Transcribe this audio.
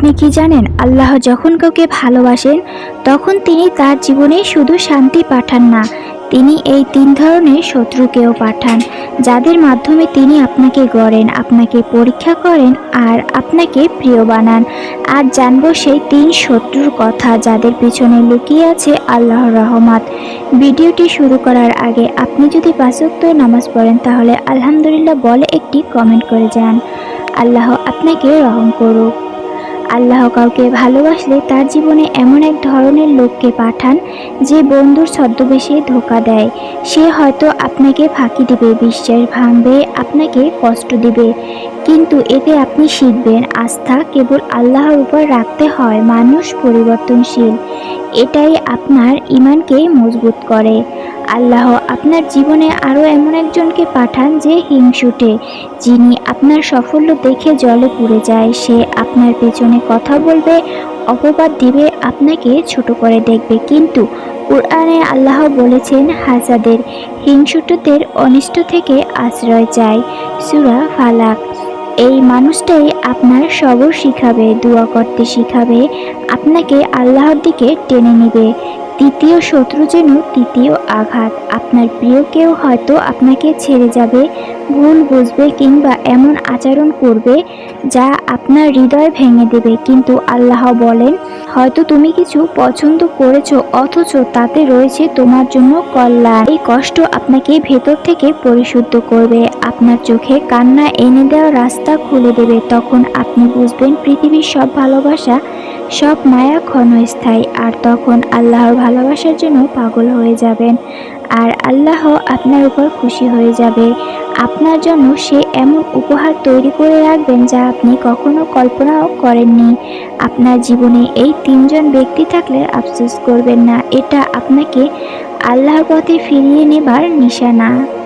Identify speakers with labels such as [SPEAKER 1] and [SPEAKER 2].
[SPEAKER 1] আপনি কি জানেন, আল্লাহ যখন কাউকে ভালোবাসেন, তখন তিনি তার জীবনে শুধু শান্তি পাঠান না, তিনি এই তিন ধরনের শত্রুকেও পাঠান, যাদের মাধ্যমে তিনি আপনাকে গড়েন, আপনাকে পরীক্ষা করেন আর আপনাকে প্রিয় বানান। আজ জানব সেই তিন শত্রুর কথা যাদের পিছনে লুকিয়ে আছে আল্লাহর রহমত। ভিডিওটি শুরু করার আগে আপনি যদি পাঁচক্ত নামাজ পড়েন, তাহলে আলহামদুলিল্লাহ বলে একটি কমেন্ট করে যান আল্লাহ আপনাকে রহম করুক। আল্লাহ কাউকে ভালোবাসলে তার জীবনে এমন এক ধরনের লোককে পাঠান যে বন্ধুর ছদ্মবেশে ধোকা দেয়। সে হয়তো আপনাকে ফাঁকি দিবে, বিশ্বাস ভাঙবে, আপনাকে কষ্ট দিবে। কিন্তু এতে আপনি শিখবেন, আস্থা কেবল আল্লাহর উপর রাখতে হয়, মানুষ পরিবর্তনশীল। এটাই আপনার ইমানকে মজবুত করে। আল্লাহ আপনার জীবনে আরও এমন একজনকে পাঠান যে হিংসুটে যিনি আপনার সাফল্য দেখে জলে পুড়ে যায়। সে আপনার পেছনে কথা বলবে, অপবাদ দিবে, আপনাকে ছোট করে দেখবে। কিন্তু কোরআনে আল্লাহ বলেছেন হাজাদের হিংসুটদের অনিষ্ট থেকে আশ্রয় চাই। সুরা ফালাক। এই মানুষটাই আপনার সবর শিখাবে, দোয়া করতে শিখাবে, আপনাকে আল্লাহর দিকে টেনে নিবে। তৃতীয় শত্রু যেন তৃতীয় আঘাত। আপনার প্রিয় কেউ হয়তো আপনাকে ছেড়ে যাবে, ভুল বুঝবে কিংবা এমন আচরণ করবে যা আপনার হৃদয় ভেঙে দেবে। কিন্তু আল্লাহ বলেন, হয়তো তুমি কিছু পছন্দ করেছ, অথচ তাতে রয়েছে তোমার জন্য কল্যাণ। এই কষ্ট আপনাকে ভেতর থেকে পরিশুদ্ধ করবে। আপনার চোখে কান্না এনে দেওয়ার রাস্তা খুলে দেবে। তখন আপনি বুঝবেন পৃথিবীর সব ভালোবাসা সব মায়া ক্ষণস্থায়ী, আর তখন আল্লাহর ভালোবাসার জন্য পাগল হয়ে যাবেন। আর আল্লাহ আপনার উপর খুশি হয়ে যাবে। আপনার জন্য সে এমন উপহার তৈরি করে রাখবেন যা আপনি কখনো কল্পনাও করেননি। আপনার জীবনে এই তিনজন ব্যক্তি থাকলে আফসোস করবেন না, এটা আপনাকে আল্লাহর পথে ফিরিয়ে নেবার নিশানা।